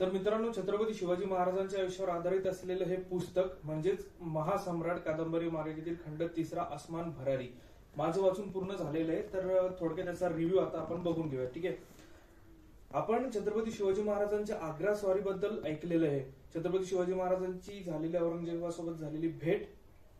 तर मित्रांनो छत्रपती शिवाजी महाराजांच्या आयुष्यावर आधारित असलेलं हे पुस्तक म्हणजेच महासम्राट कादंबरी मालिकेतील खंड तिसरा अस्मान भरारी माझं वाचून पूर्ण झालेलं आहे. तर थोडक्यात त्याचा रिव्ह्यू आता आपण बघून घेऊया ठीक आहे? आपण छत्रपती शिवाजी महाराजांच्या आग्रा स्वारीबद्दल ऐकलेलं आहे. छत्रपती शिवाजी महाराजांची झालेली औरंगजेबासोबत झालेली भेट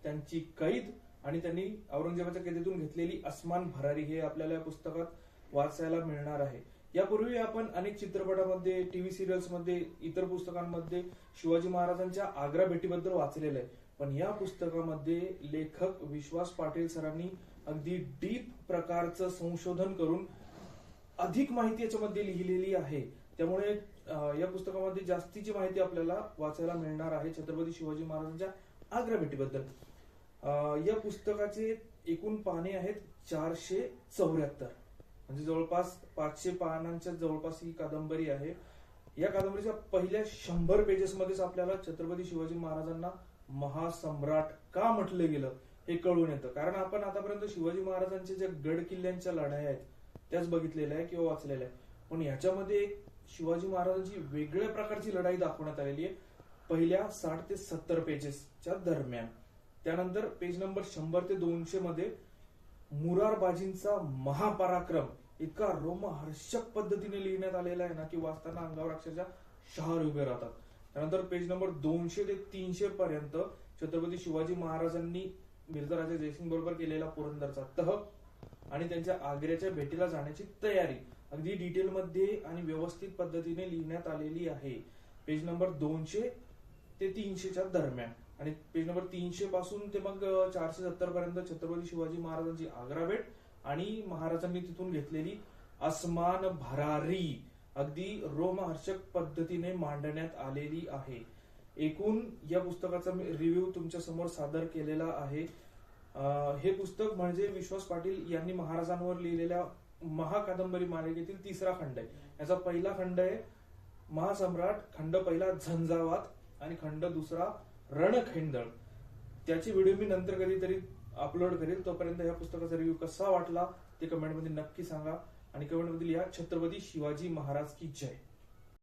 त्यांची कैद आणि त्यांनी औरंगजेबाच्या कैदेतून घेतलेली अस्मान भरारी हे आपल्याला या पुस्तकात वाचायला मिळणार आहे. यापूर्वी आपण अनेक चित्रपटामध्ये टीव्ही सिरियल्समध्ये इतर पुस्तकांमध्ये शिवाजी महाराजांच्या आग्रा भेटीबद्दल वाचलेलं आहे. पण या पुस्तकामध्ये लेखक विश्वास पाटील सरांनी अगदी डीप प्रकारचं संशोधन करून अधिक माहिती याच्यामध्ये लिहिलेली आहे. त्यामुळे या पुस्तकामध्ये जास्तीची माहिती आपल्याला वाचायला मिळणार आहे छत्रपती शिवाजी महाराजांच्या आग्रा भेटीबद्दल. या पुस्तकाचे एकूण पाने आहेत चारशे चौऱ्याहत्तर. म्हणजे जवळपास पाचशे पानांच्या जवळपास ही कादंबरी आहे. या कादंबरीच्या पहिल्या शंभर पेजेसमध्येच आपल्याला छत्रपती शिवाजी महाराजांना महासम्राट का म्हटलं गेलं हे कळून येतं. कारण आपण आतापर्यंत शिवाजी महाराजांच्या ज्या गड किल्ल्यांच्या लढाई आहेत त्याच बघितलेल्या आहे किंवा वाचलेल्या आहे पण याच्यामध्ये एक शिवाजी महाराजांची वेगळ्या प्रकारची लढाई दाखवण्यात आलेली आहे पहिल्या साठ ते सत्तर पेजेसच्या दरम्यान. त्यानंतर पेज नंबर शंभर ते दोनशे मध्ये मुरारबाजींचा महापराक्रम इतका रोमहर्षक पद्धतीने लिहिण्यात आलेला आहे ना की वाचताना अंगावर अक्षरशः शहर उभे राहतात. त्यानंतर पेज नंबर दोनशे ते तीनशे पर्यंत छत्रपती शिवाजी महाराजांनी मिर्झा राजा जयसिंग बरोबर केलेला पुरंदरचा तह आणि त्यांच्या आग्र्याच्या भेटीला जाण्याची तयारी. अगदी डिटेलमध्ये आणि व्यवस्थित पद्धतीने लिहिण्यात आलेली आहे. पेज नंबर दोनशे ते तीनशेच्या दरम्यान. आणि पेज नंबर तीनशे पासून ते मग चारशे सत्तर पर्यंत छत्रपती शिवाजी महाराजांची आग्रा भेट आणि महाराजांनी तिथून घेतलेली अस्मान भरारी अगदी रोमहर्षक पद्धतीने मांडण्यात आलेली आहे. एकूण या पुस्तकाचा मी रिव्ह्यू तुमच्यासमोर सादर केलेला आहे. हे पुस्तक म्हणजे विश्वास पाटील यांनी महाराजांवर लिहिलेल्या महाकादंबरी मालिकेतील तिसरा खंड आहे. याचा पहिला खंड आहे महासम्राट खंड पहिला झंझावात आणि खंड दुसरा रणखेंदळ त्याची व्हिडिओ मी नंतर कधीतरी अपलोड करेल तोपर्यंत या पुस्तकाचा रिव्ह्यू कसा वाटला ते कमेंटमध्ये नक्की सांगा. आणि कमेंटमध्ये लिहा छत्रपती शिवाजी महाराज की जय.